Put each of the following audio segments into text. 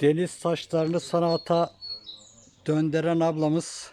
Deniz taşlarını sanata döndüren ablamız.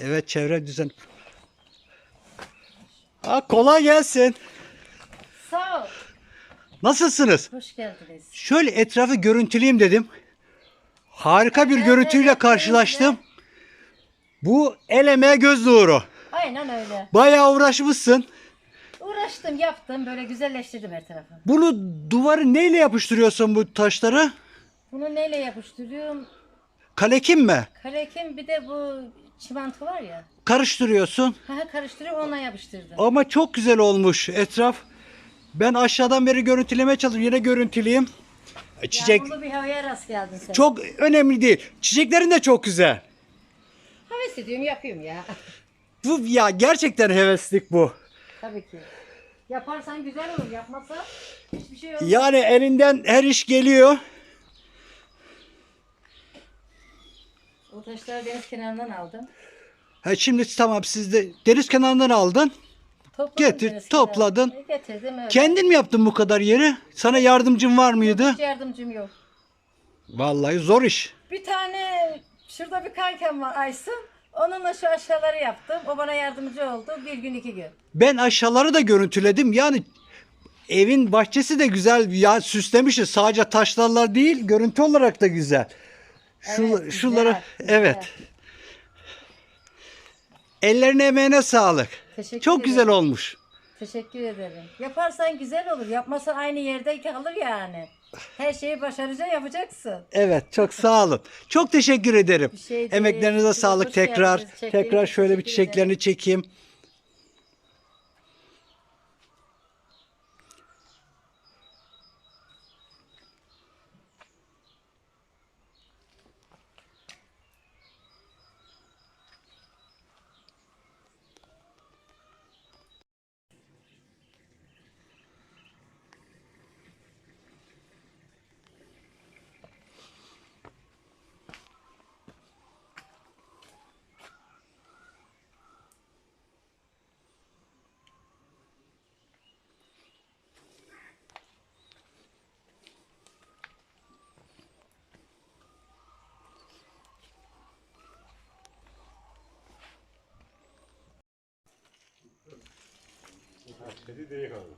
Evet çevre düzen. Ha, kolay gelsin. Sağ ol. Nasılsınız? Hoş geldiniz. Şöyle etrafı görüntüleyeyim dedim. Harika bir Evet, görüntüyle evet, karşılaştım. Bu el emeği göz nuru. Aynen öyle. Bayağı uğraşmışsın. Uğraştım, yaptım. Böyle güzelleştirdim her tarafı. Bunu duvarı neyle yapıştırıyorsun bu taşları? Bunu neyle yapıştırıyorum? Kalekim mi? Kalekim bir de bu çimento var ya. Karıştırıyorsun. Ha karıştırıp ona yapıştırdım. Ama çok güzel olmuş etraf. Ben aşağıdan beri görüntülemeye çalışıyorum. Yine görüntüleyeyim. Çiçek Yağmurlu bir havaya rast geldin sen. çok önemli değil. Çiçeklerin de çok güzel. Heves ediyorum, yapıyorum ya. Bu ya gerçekten heveslik bu. Tabii ki. Yaparsan güzel olur, yapmazsan hiçbir şey olmaz. Yani elinden her iş geliyor. O taşları deniz kenarından aldım. Ha şimdi tamam siz de deniz kenarından aldın. Topladım Getir, deniz topladın. kenarından. Getirdim öyle. Kendin mi yaptın bu kadar yeri? Sana yardımcın var mıydı? Hiç yardımcım yok. Vallahi zor iş. Bir tane şurada bir kankem var Aysun. Onunla şu aşağıları yaptım. O bana yardımcı oldu. Bir gün iki gün. Ben aşağıları da görüntüledim. Yani evin bahçesi de güzel. Ya süslemişiz. Sadece taşlarla değil, görüntü olarak da güzel. Şu, Evet, güzel, şunları güzel. evet. Ellerine emeğine sağlık. Teşekkür Çok ederim. güzel olmuş. Teşekkür ederim. Yaparsan güzel olur. Yapmazsan aynı yerde kalır yani. Her şeyi başaracaksın, yapacaksın. Evet, çok sağ olun. Çok teşekkür ederim. Bir şey değil. Emeklerinize sağlık tekrar. Tekrar ederim. şöyle bir çiçeklerini çekeyim. Kedi direkt aldım.